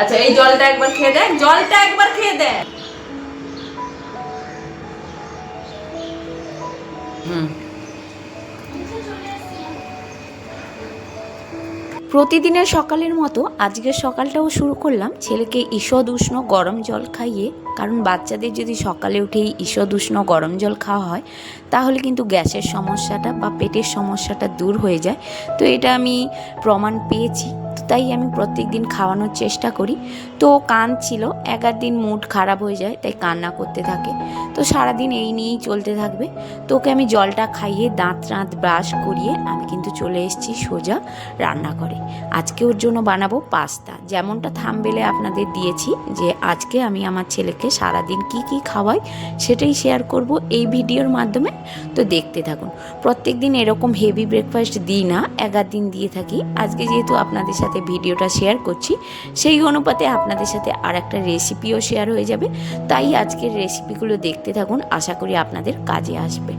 আচ্ছা এই জলটা একবার খেয়ে দেখ, জলটা একবার খেয়ে দেখ। হুম। প্রতিদিনের সকালের মতো আজকের সকালটাও শুরু করলাম ছেলেকে ঈষদ উষ্ণ গরম জল খাইয়ে, কারণ বাচ্চাদের যদি সকালে উঠেই ঈষদ উষ্ণ গরম জল খাওয়া হয়, তাহলে কিন্তু গ্যাসের সমস্যাটা বা পেটের সমস্যাটা দূর হয়ে যায়। তো এটা আমি প্রমাণ পেয়েছি। তাই আমি প্রত্যেক দিন খাওয়ানোর চেষ্টা করি। তো ও কাঁদছিল এক দিন মুড খারাপ হয়ে যায়, তাই কান্না করতে থাকে। তো সারাদিন এই নিয়েই চলতে থাকবে। তো ওকে আমি জলটা খাইয়ে দাঁত টাঁত ব্রাশ করিয়ে আমি কিন্তু চলে এসেছি সোজা রান্না করে আজকে ওর জন্য বানাবো পাস্তা। যেমনটা থামবেলে আপনাদের দিয়েছি যে আজকে আমি আমার ছেলেকে সারাদিন কি কি খাওয়াই সেটাই শেয়ার করব এই ভিডিওর মাধ্যমে। তো দেখতে থাকুন। প্রত্যেক দিন এরকম হেভি ব্রেকফাস্ট দিই না এগার দিন দিয়ে থাকি। আজকে যেহেতু আপনাদের সাথে ভিডিওটা শেয়ার করছি। সেই অনুপাতে আপনাদের সাথে আর একটা রেসিপিও শেয়ার হয়ে যাবে। তাই আজকের রেসিপিগুলো দেখতে থাকুন, আশা করি আপনাদের কাজে আসবে।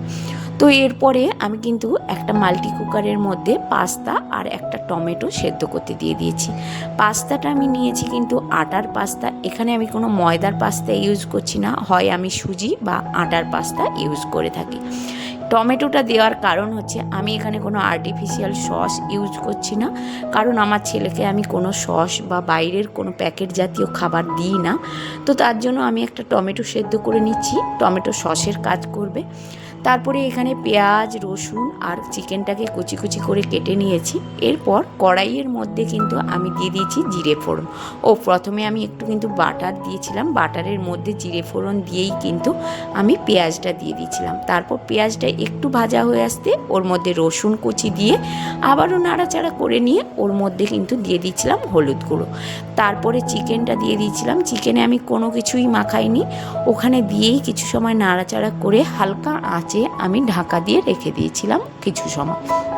তো এরপরে আমি কিন্তু একটা মাল্টি কুকারের মধ্যে পাস্তা আর একটা টমেটো সেদ্ধ করতে দিয়ে দিয়েছি। পাস্তাটা আমি নিয়েছি কিন্তু আটার পাস্তা। এখানে আমি কোনো ময়দার পাস্তা ইউজ করছি না। হয় আমি সুজি বা আটার পাস্তা ইউজ করে থাকি। টমেটোটা দেওয়ার কারণ হচ্ছে আমি এখানে কোনো আর্টিফিশিয়াল সস ইউজ করছি না। কারণ আমার ছেলেকে আমি কোনো সস বা বাইরের কোনো প্যাকেট জাতীয় খাবার দিই না। তো তার জন্য আমি একটা টমেটো সেদ্ধ করে নিচ্ছি। টমেটো সসের কাজ করবে। তারপরে এখানে পেঁয়াজ, রসুন আর চিকেনটাকে কুচি কুচি করে কেটে নিয়েছি। এরপর কড়াইয়ের মধ্যে কিন্তু আমি দিয়ে দিয়েছি জিরে ফোড়ন। ও, প্রথমে আমি একটু কিন্তু বাটার দিয়েছিলাম। বাটারের মধ্যে জিরে ফোড়ন দিয়েই কিন্তু আমি পেঁয়াজটা দিয়ে দিয়েছিলাম। তারপর পেঁয়াজটা একটু ভাজা হয়ে আসতে ওর মধ্যে রসুন কুচি দিয়ে আবারও নাড়াচাড়া করে নিয়ে ওর মধ্যে কিন্তু দিয়ে দিয়েছিলাম হলুদ গুঁড়ো। তারপরে চিকেনটা দিয়ে দিয়েছিলাম। চিকেনে আমি কোনো কিছুই মাখাইনি। ওখানে দিয়েই কিছু সময় নাড়াচাড়া করে হালকা আঁচে আমি ঢাকা দিয়ে রেখে দিয়েছিলাম কিছু সময়।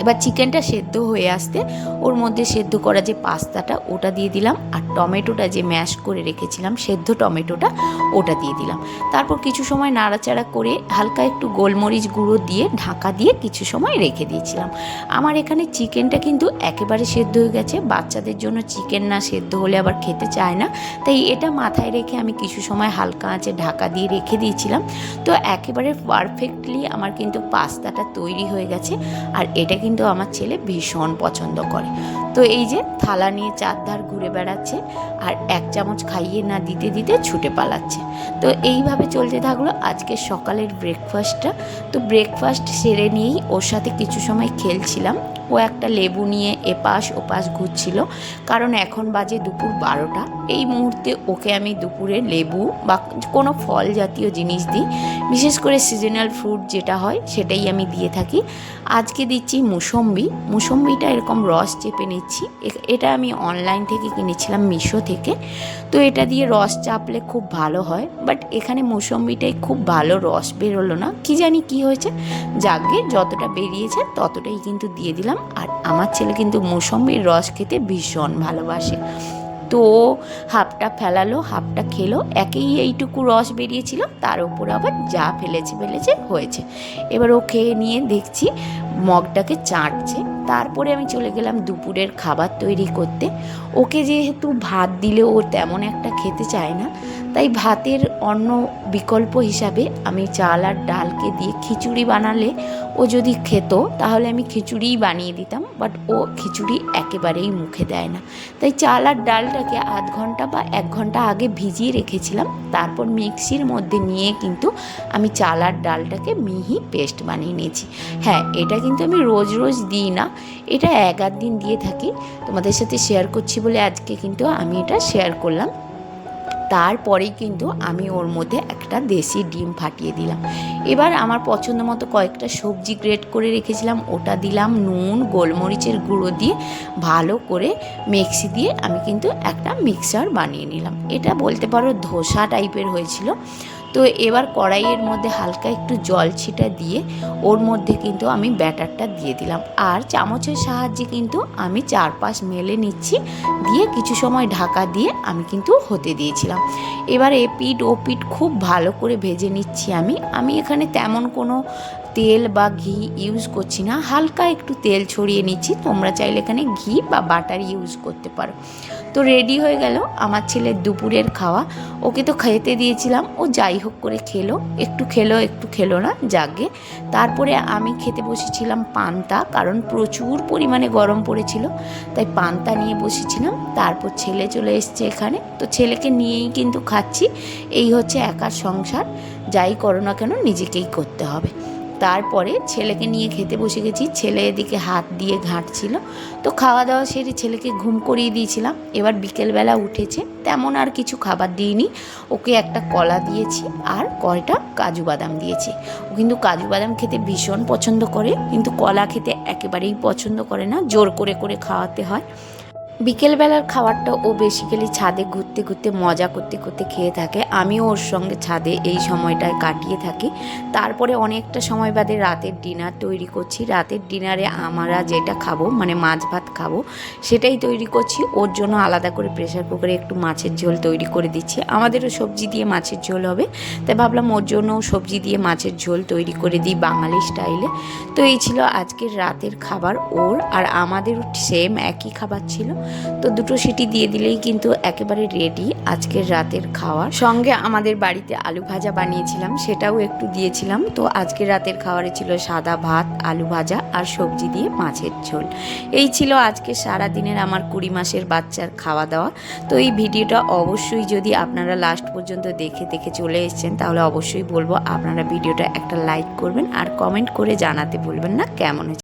এবার চিকেনটা সেদ্ধ হয়ে আসতে ওর মধ্যে সেদ্ধ করা যে পাস্তাটা, ওটা দিয়ে দিলাম। আর টমেটোটা যে ম্যাশ করে রেখেছিলাম, সেদ্ধ টমেটোটা, ওটা দিয়ে দিলাম। তারপর কিছু সময় নাড়াচাড়া করে হালকা একটু গোলমরিচ গুঁড়ো দিয়ে ঢাকা দিয়ে কিছু সময় রেখে দিয়েছিলাম। আমার এখানে চিকেনটা কিন্তু একেবারে সেদ্ধ হয়ে গেছে। বাচ্চাদের জন্য চিকেন না সেদ্ধ হলে আবার খেতে চায় না। তাই এটা মাথায় রেখে আমি কিছু সময় হালকা আঁচে ঢাকা দিয়ে রেখে দিয়েছিলাম। তো একেবারে পারফেক্টলি আমার কিন্তু পাস্তাটা তৈরি হয়ে গেছে। আর এটা আমার ছেলে ভীষণ পছন্দ করে। তো এই যে থালা নিয়ে চারধার ঘুরে বেড়াচ্ছে আর এক চামচ খাইয়ে না দিতে দিতে ছুটে পালাচ্ছে। তো এইভাবে চলতে থাকল আজকে সকালের ব্রেকফাস্টটা তো ব্রেকফাস্ট সেরে নিয়েই ওর সাথে কিছু সময় খেলছিলাম। ও একটা লেবু নিয়ে এপাশ ওপাশ ঘুরছিল। কারণ এখন বাজে দুপুর বারোটা। এই মুহূর্তে ওকে আমি দুপুরে লেবু বা কোনো ফল জাতীয় জিনিস দিই। বিশেষ করে সিজনাল ফ্রুট যেটা হয়, সেটাই আমি দিয়ে থাকি। আজকে দিচ্ছি মুসম্বি। মুসম্বিটা এরকম রস চেপে নিচ্ছি। এটা আমি অনলাইন থেকে কিনেছিলাম মিশো থেকে। তো এটা দিয়ে রস চাপলে খুব ভালো হয়। বাট এখানে মুসম্বিটাই খুব ভালো রস বেরোলো না। কি জানি কি হয়েছে? যাকে যতটা বেরিয়েছে ততটাই কিন্তু দিয়ে দিলাম। আর আমার ছেলে কিন্তু মুসম্বির রস খেতে ভীষণ ভালোবাসে। তো হাফটা ফেলালো, হাফটা খেলো, একেই এইটুকু রস বেরিয়েছিল তার উপর আবার যা ফেলেছে ফেলেছে, হয়েছে। এবার ও খেয়ে নিয়ে দেখছি মগটাকে চাটছে। তারপরে আমি চলে গেলাম দুপুরের খাবার তৈরি করতে। ওকে যেহেতু ভাত দিলে ও তেমন একটা খেতে চায় না তাই ভাতের অন্য বিকল্প হিসাবে আমি চাল আর ডালকে দিয়ে খিচুড়ি বানালে ও যদি খেত, তাহলে আমি খিচুড়িই বানিয়ে দিতাম বাট ও খিচুড়ি একেবারেই মুখে দেয় না। তাই চাল আর ডালটাকে আধ ঘণ্টা বা এক ঘণ্টা আগে ভিজিয়ে রেখেছিলাম, তারপর মিক্সির মধ্যে নিয়ে কিন্তু আমি চাল আর ডালটাকে মিহি পেস্ট বানিয়ে নিয়েছি। হ্যাঁ এটা কিন্তু আমি রোজ রোজ দিই না, এটা এক আধ দিন দিয়ে থাকি। তোমাদের সাথে শেয়ার করছি বলে আজকে কিন্তু আমি এটা শেয়ার করলাম। তারপরেই কিন্তু আমি ওর মধ্যে একটা দেশি ডিম ফাটিয়ে দিলাম। এবার আমার পছন্দ মতো কয়েকটা সবজি গ্রেট করে রেখেছিলাম। ওটা দিলাম নুন, গোলমরিচের গুঁড়ো দিয়ে ভালো করে মিক্সি দিয়ে আমি কিন্তু একটা মিক্সার বানিয়ে নিলাম। এটা বলতে পারো ধোসা টাইপের হয়েছিল। তো এবার কড়াইয়ের মধ্যে হালকা একটু জল ছিটা দিয়ে ওর মধ্যে কিন্তু আমি ব্যাটারটা দিয়ে দিলাম। আর চামচের সাহায্যে কিন্তু আমি চারপাশ মেলে নিচ্ছি, দিয়ে কিছু সময় ঢাকা দিয়ে আমি কিন্তু হতে দিয়েছিলাম। এবার এ পিঠ ও পিঠ খুব ভালো করে ভেজে নিচ্ছি আমি। আমি এখানে তেমন কোনো তেল বা ঘি ইউজ করছি না। হালকা একটু তেল ছড়িয়ে নিচ্ছি। তোমরা চাইলে এখানে ঘি বা বাটার ইউজ করতে পারো। তো রেডি হয়ে গেল আমার ছেলের দুপুরের খাওয়া। ওকে তো খেতে দিয়েছিলাম। ও যাই হোক করে খেলো। একটু খেলো একটু খেলো না, জাগে। তারপরে আমি খেতে বসেছিলাম পান্তা, কারণ প্রচুর পরিমাণে গরম পড়েছিল। তাই পান্তা নিয়ে বসেছিলাম। তারপর ছেলে চলে এসছে এখানে। তো ছেলেকে নিয়েই কিন্তু খাচ্ছি। এই হচ্ছে একার সংসার। যাই করো না কেন, নিজেকেই করতে হবে। তারপরে ছেলেকে নিয়ে খেতে বসে গেছি। ছেলে এদিকে হাত দিয়ে ঘাঁটছিল। তো খাওয়া দাওয়া সেরে ছেলেকে ঘুম করিয়ে দিয়েছিলাম। এবার বিকেলবেলা উঠেছে। তেমন আর কিছু খাবার দিইনি। ওকে একটা কলা দিয়েছি আর কয়টা কাজু বাদাম দিয়েছি। ও কিন্তু কাজু বাদাম খেতে ভীষণ পছন্দ করে। কিন্তু কলা খেতে একেবারেই পছন্দ করে না। জোর করে করে খাওয়াতে হয়। বিকেলবেলার খাবারটা ও বেসিক্যালি ছাদে ঘুরতে ঘুরতে, মজা করতে করতে খেয়ে থাকে। আমিও ওর সঙ্গে ছাদে এই সময়টায় কাটিয়ে থাকি। তারপরে অনেকটা সময় বাদে রাতের ডিনার তৈরি করছি। রাতের ডিনারে আমরা যেটা খাব মানে মাছ ভাত খাব, সেটাই তৈরি করছি। ওর জন্য আলাদা করে প্রেশার কুকারে একটু মাছের ঝোল তৈরি করে দিচ্ছি। আমাদেরও সবজি দিয়ে মাছের ঝোল হবে। তাই ভাবলাম ওর জন্যও সবজি দিয়ে মাছের ঝোল তৈরি করে দিই বাঙালি স্টাইলে তো এই ছিল আজকের রাতের খাবার ওর, আর আমাদেরও সেম একই খাবার ছিল। তো দুটো সিটি দিয়ে দিলেই কিন্তু একেবারে রেডি আজকের রাতের খাওয়ার সঙ্গে আমাদের বাড়িতে আলু ভাজা বানিয়েছিলাম, সেটাও একটু দিয়েছিলাম। তো আজকের রাতের খাবারে ছিল সাদা ভাত, আলু ভাজা আর সবজি দিয়ে মাছের ঝোল। এই ছিল আজকে সারা দিনের আমার কুড়ি মাসের বাচ্চার খাওয়া দাওয়া তো এই ভিডিওটা অবশ্যই যদি আপনারা লাস্ট পর্যন্ত দেখে দেখে চলে এসেছেন, তাহলে অবশ্যই বলব আপনারা ভিডিওটা একটা লাইক করবেন আর কমেন্ট করে জানাতে বলবেন না। কেমন হয়েছে?